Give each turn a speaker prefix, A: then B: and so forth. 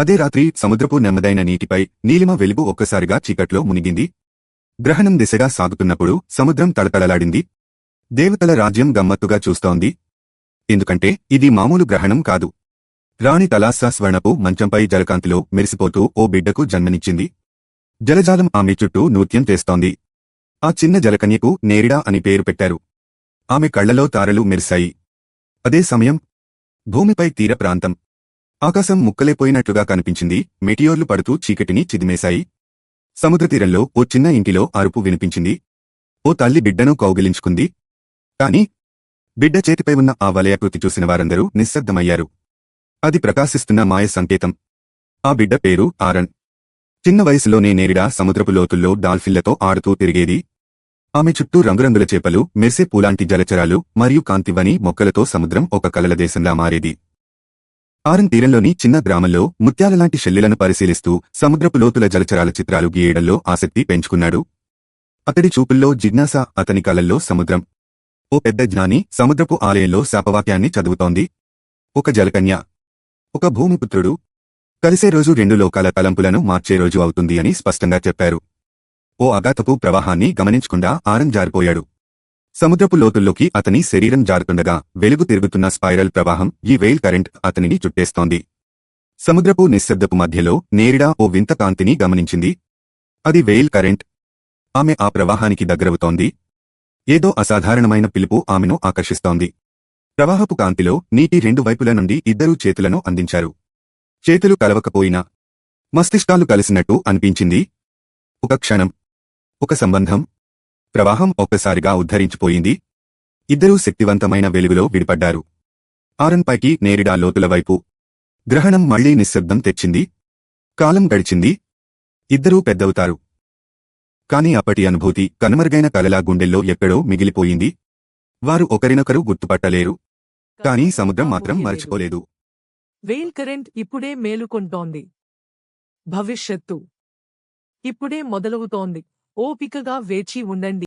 A: అదే రాత్రి సముద్రపు నెమ్మదైన నీటిపై నీలిమ వెలుగు ఒక్కసారిగా చీకట్లో మునిగింది. గ్రహణం దిశగా సాగుతున్నప్పుడు సముద్రం తడతడలాడింది. దేవతల రాజ్యం గమ్మత్తుగా చూస్తోంది. ఎందుకంటే ఇది మామూలు గ్రహణం కాదు. రాణి తలాస్సా స్వర్ణపు మంచంపై జలకాంతిలో మెరిసిపోతూ ఓ బిడ్డకు జన్మనిచ్చింది. జలజాలం ఆమె చుట్టూ నృత్యం చేస్తోంది. ఆ చిన్న జలకన్యకు నేరిడా అని పేరు పెట్టారు. ఆమె కళ్ళలో తారలు మెరిశాయి. అదే సమయం భూమిపై తీర ప్రాంతం. ఆకాశం ముక్కలేపోయినట్లుగా కనిపించింది. మెటియోర్లు పడుతూ చీకటిని చిదిమేశాయి. సముద్రతీరంలో ఓ చిన్న ఇంటిలో అరుపు వినిపించింది. ఓ తల్లి బిడ్డను కౌగిలించుకుంది. కాని బిడ్డ చేతిపై ఉన్న ఆ వలయాకృతి చూసిన వారందరూ నిశ్శబ్దమయ్యారు. అది ప్రకాశిస్తున్న మాయ సంకేతం. ఆ బిడ్డ పేరు ఆరన్. చిన్న వయసులోనే నేరిడా సముద్రపు లోతుల్లో డాల్ఫిన్లతో ఆడుతూ తిరిగేది. ఆమె చుట్టూ రంగురంగుల చేపలు మెరిసే పూలాంటి జలచరాలు మరియు కాంతివని మొక్కలతో సముద్రం ఒక కలల దేశంలా మారేది. ఆరన్ తీరంలోని చిన్న గ్రామంలో ముత్యాలలాంటి శల్యులను పరిశీలిస్తూ సముద్రపు లోతుల జలచరాల చిత్రాలు గీయడంలో ఆసక్తి పెంచుకున్నాడు. అతడి చూపుల్లో జిజ్ఞాస అతని కలల్లో సముద్రం. ఓ పెద్ద జ్ఞాని సముద్రపు ఆలయంలో శాపవాక్యాన్ని చదువుతోంది. ఒక జలకన్య. ఒక భూమిపుత్రుడు. కలిసే రోజు రెండు లోకాల తలంపులను మార్చే రోజు అవుతుంది అని స్పష్టంగా చెప్పారు. ఓ అగాతపు ప్రవాహాన్ని గమనించకుండా ఆరం జారిపోయాడు. సముద్రపు లోతుల్లోకి అతని శరీరం జారుతుండగా వెలుగు తిరుగుతున్న స్పైరల్ ప్రవాహం ఈ వెయిల్ కరెంట్ అతనిని చుట్టేస్తోంది. సముద్రపు నిశ్శబ్దపు మధ్యలో నేరిడా ఓ వింత కాంతిని గమనించింది. అది వెయిల్ కరెంట్. ఆమె ఆ ప్రవాహానికి దగ్గరవుతోంది. ఏదో అసాధారణమైన పిలుపు ఆమెను ఆకర్షిస్తోంది. ప్రవాహపు కాంతిలో నీటి రెండు వైపుల నుండి ఇద్దరూ చేతులను అందించారు. చేతులు కలవకపోయినా మస్తిష్కాలు కలిసినట్టు అనిపించింది. ఒక క్షణం. ఒక సంబంధం. ప్రవాహం ఒక్కసారిగా ఉద్ధరించిపోయింది. ఇద్దరూ శక్తివంతమైన వెలుగులో విడిపడ్డారు. ఆరన్ పైకి నేరిడా లోతుల వైపు. గ్రహణం మళ్ళీ నిశ్శబ్దం తెచ్చింది. కాలం గడిచింది. ఇద్దరూ పెద్దవుతారు. కాని అప్పటి అనుభూతి కనుమరుగైన కలలా గుండెల్లో ఎక్కడో మిగిలిపోయింది. వారు ఒకరినొకరు గుర్తుపట్టలేరు. కాని సముద్రం మాత్రం మరచిపోలేదు.
B: వెయిల్ కరెంట్ ఇప్పుడే మేలుకొంటోంది. భవిష్యత్తు. ఇప్పుడే మొదలవుతోంది. ఓపికగా వేచి ఉండండి.